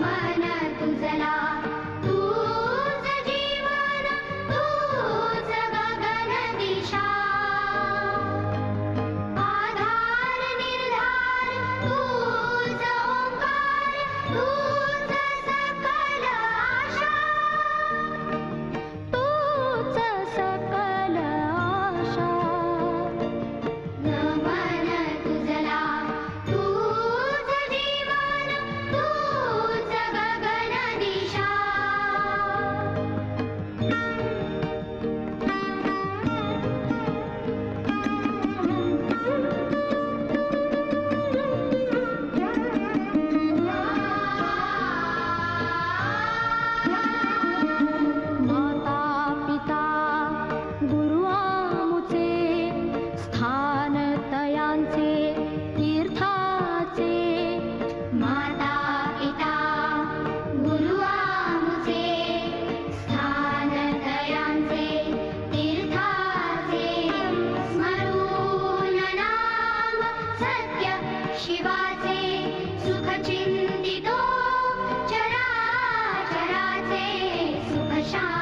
मन तु जना सत्य शिवाचे सुखचिंतितो चराचराचे सुखशा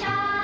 shine.